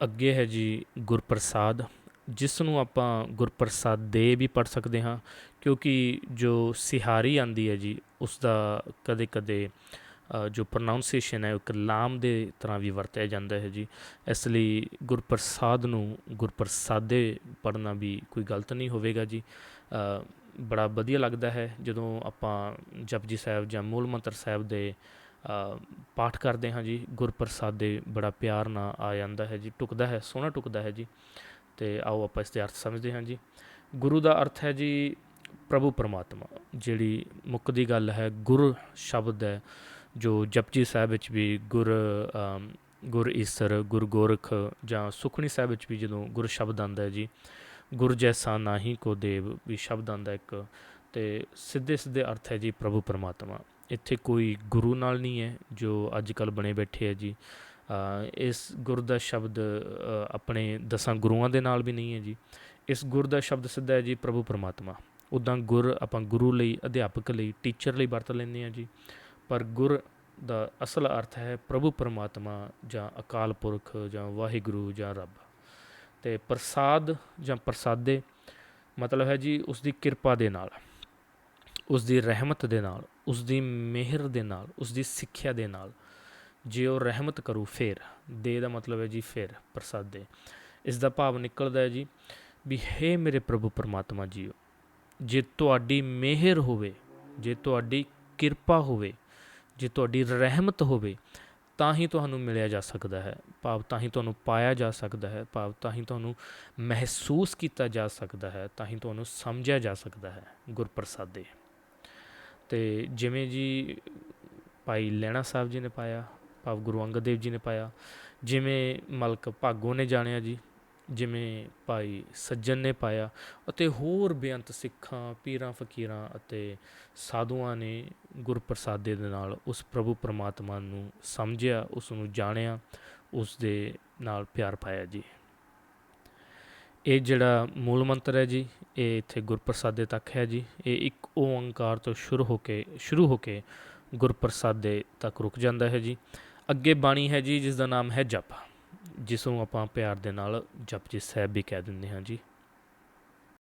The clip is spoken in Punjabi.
ਅੱਗੇ ਹੈ ਜੀ ਗੁਰਪ੍ਰਸਾਦ ਜਿਸ ਨੂੰ ਆਪਾਂ ਗੁਰਪ੍ਰਸਾਦ ਦੇ ਵੀ ਪੜ ਸਕਦੇ ਹਾਂ, ਕਿਉਂਕਿ ਜੋ ਸਿਹਾਰੀ ਆਂਦੀ ਹੈ ਜੀ ਉਸ ਦਾ ਕਦੇ ਕਦੇ ਜੋ ਪ੍ਰੋਨਾਂਸੀਏਸ਼ਨ ਹੈ, ਉਹ ਇੱਕ ਲਾਮ ਦੇ ਤਰ੍ਹਾਂ ਵੀ ਵਰਤਿਆ ਜਾਂਦਾ ਹੈ ਜੀ। ਇਸ ਲਈ ਗੁਰਪ੍ਰਸਾਦ ਨੂੰ ਗੁਰਪ੍ਰਸਾਦੇ ਪੜ੍ਹਨਾ ਵੀ ਕੋਈ ਗਲਤ ਨਹੀਂ ਹੋਵੇਗਾ ਜੀ। ਬੜਾ ਵਧੀਆ ਲੱਗਦਾ ਹੈ ਜਦੋਂ ਆਪਾਂ ਜਪਜੀ ਸਾਹਿਬ ਜਾਂ ਮੂਲ ਮੰਤਰ ਸਾਹਿਬ ਦੇ ਪਾਠ ਕਰਦੇ ਹਾਂ ਜੀ। ਗੁਰਪ੍ਰਸਾਦੇ ਬੜਾ ਪਿਆਰ ਨਾਲ ਆ ਜਾਂਦਾ ਹੈ ਜੀ। ਟੁਕਦਾ ਹੈ, ਸੋਹਣਾ ਟੁਕਦਾ ਹੈ ਜੀ। ਤੇ ਆਓ ਆਪਾਂ ਇਸ ਦੇ ਅਰਥ ਸਮਝਦੇ ਹਾਂ ਜੀ। ਗੁਰੂ ਦਾ ਅਰਥ ਹੈ ਜੀ, ਪ੍ਰਭੂ ਪਰਮਾਤਮਾ। ਜਿਹੜੀ ਮੁੱਕਦੀ ਗੱਲ ਹੈ, ਗੁਰ ਸ਼ਬਦ ਹੈ, ਜੋ ਜਪਜੀ ਸਾਹਿਬ ਵਿੱਚ ਵੀ ਗੁਰ ਗੁਰ ਈਸਰ, ਗੁਰ ਗੋਰਖ ਜਾਂ ਸੁਖਣੀ ਸਾਹਿਬ ਵਿੱਚ ਵੀ ਜਦੋਂ ਗੁਰ ਸ਼ਬਦ ਆਉਂਦਾ ਹੈ ਜੀ, ਗੁਰ ਜੈਸਾ ਨਾਹੀ ਕੋ ਦੇਵ ਵੀ ਸ਼ਬਦ ਆਉਂਦਾ ਇੱਕ। ਤੇ ਸਿੱਧੇ ਸਿੱਧੇ ਅਰਥ ਹੈ ਜੀ, ਪ੍ਰਭੂ ਪਰਮਾਤਮਾ। ਇੱਥੇ ਕੋਈ ਗੁਰੂ ਨਾਲ ਨਹੀਂ ਹੈ, ਜੋ ਅੱਜ ਕੱਲ ਬਣੇ ਬੈਠੇ ਹੈ ਜੀ। ਇਸ ਗੁਰ ਦਾ ਸ਼ਬਦ ਆਪਣੇ ਦਸਾਂ ਗੁਰੂਆਂ ਦੇ ਨਾਲ ਵੀ ਨਹੀਂ ਹੈ ਜੀ। ਇਸ ਗੁਰ ਦਾ ਸ਼ਬਦ ਸਿੱਧਾ ਹੈ ਜੀ, ਪ੍ਰਭੂ ਪਰਮਾਤਮਾ। ਉੱਦਾਂ ਗੁਰ ਆਪਾਂ ਗੁਰੂ ਲਈ, ਅਧਿਆਪਕ ਲਈ, ਟੀਚਰ ਲਈ ਵਰਤ ਲੈਂਦੇ ਹਾਂ ਜੀ। ਪਰ ਗੁਰ ਦਾ ਅਸਲ ਅਰਥ ਹੈ ਪ੍ਰਭੂ ਪਰਮਾਤਮਾ ਜਾਂ ਅਕਾਲ ਪੁਰਖ ਜਾਂ ਵਾਹਿਗੁਰੂ ਜਾਂ ਰੱਬ। ਤੇ ਪ੍ਰਸਾਦ ਜਾਂ ਪ੍ਰਸਾਦੇ ਮਤਲਬ ਹੈ ਜੀ ਉਸ ਦੀ ਕਿਰਪਾ ਦੇ ਨਾਲ ਉਸ ਦੀ ਰਹਿਮਤ ਦੇ ਨਾਲ ਉਸ ਦੀ ਮਿਹਰ ਦੇ ਨਾਲ ਉਸ ਦੀ ਸਿੱਖਿਆ ਦੇ ਨਾਲ, ਜੇ ਉਹ ਰਹਿਮਤ ਕਰੂ, ਫੇਰ, ਦੇ ਦਾ ਮਤਲਬ ਹੈ ਜੀ ਫੇਰ, ਪ੍ਰਸਾਦੇ ਇਸ ਦਾ ਭਾਵ ਨਿਕਲਦਾ ਹੈ ਜੀ ਵੀ ਹੇ ਮੇਰੇ ਪ੍ਰਭੂ ਪਰਮਾਤਮਾ ਜੀਓ, ਜੇ ਤੁਹਾਡੀ ਮਿਹਰ ਹੋਵੇ, ਜੇ ਤੁਹਾਡੀ ਕਿਰਪਾ ਹੋਵੇ, ਜੇ ਤੁਹਾਡੀ ਰਹਿਮਤ ਹੋਵੇ, ਤਾਂ ਹੀ ਤੁਹਾਨੂੰ ਮਿਲਿਆ ਜਾ ਸਕਦਾ ਹੈ। ਭਾਵ ਤਾਂ ਹੀ ਤੁਹਾਨੂੰ ਪਾਇਆ ਜਾ ਸਕਦਾ ਹੈ, ਭਾਵ ਤਾਂ ਹੀ ਤੁਹਾਨੂੰ ਮਹਿਸੂਸ ਕੀਤਾ ਜਾ ਸਕਦਾ ਹੈ, ਤਾਂ ਹੀ ਤੁਹਾਨੂੰ ਸਮਝਿਆ ਜਾ ਸਕਦਾ ਹੈ ਗੁਰਪ੍ਰਸਾਦੇ ਤੇ ਜਿਵੇਂ ਜੀ ਭਾਈ ਲੈਣਾ ਸਾਹਿਬ ਜੀ ਨੇ ਪਾਇਆ, ਭਾਵ ਗੁਰੂ ਅੰਗਦ ਦੇਵ ਜੀ ਨੇ ਪਾਇਆ, ਜਿਵੇਂ ਮਲਕ ਭਾਗੋ ਨੇ ਜਾਣਿਆ ਜੀ, ਜਿਵੇਂ ਭਾਈ ਸੱਜਣ ਨੇ ਪਾਇਆ ਅਤੇ ਹੋਰ ਬੇਅੰਤ ਸਿੱਖਾਂ, ਪੀਰਾਂ ਫਕੀਰਾਂ ਅਤੇ ਸਾਧੂਆਂ ਨੇ ਗੁਰਪ੍ਰਸਾਦੇ ਦੇ ਨਾਲ ਉਸ ਪ੍ਰਭੂ ਪਰਮਾਤਮਾ ਨੂੰ ਸਮਝਿਆ, ਉਸ ਨੂੰ ਜਾਣਿਆ, ਉਸ ਦੇ ਨਾਲ ਪਿਆਰ ਪਾਇਆ ਜੀ। ਇਹ ਜਿਹੜਾ ਮੂਲ ਮੰਤਰ ਹੈ ਜੀ, ਇਹ ਇੱਥੇ ਗੁਰਪ੍ਰਸਾਦੇ ਤੱਕ ਹੈ ਜੀ। ਇਹ ਇੱਕ ਓੰਕਾਰ ਤੋਂ ਸ਼ੁਰੂ ਹੋ ਕੇ, ਸ਼ੁਰੂ ਹੋ ਕੇ ਗੁਰਪ੍ਰਸਾਦੇ ਤੱਕ ਰੁਕ ਜਾਂਦਾ ਹੈ ਜੀ। ਅੱਗੇ ਬਾਣੀ ਹੈ ਜੀ ਜਿਸ ਦਾ ਨਾਮ ਹੈ ਜਪ ਜਿਸ ਨੂੰ ਆਪਾਂ ਪਿਆਰ ਦੇ ਨਾਲ ਜਪਜੀ ਸਾਹਿਬ ਵੀ ਕਹਿ ਦਿੰਦੇ ਹਾਂ ਜੀ।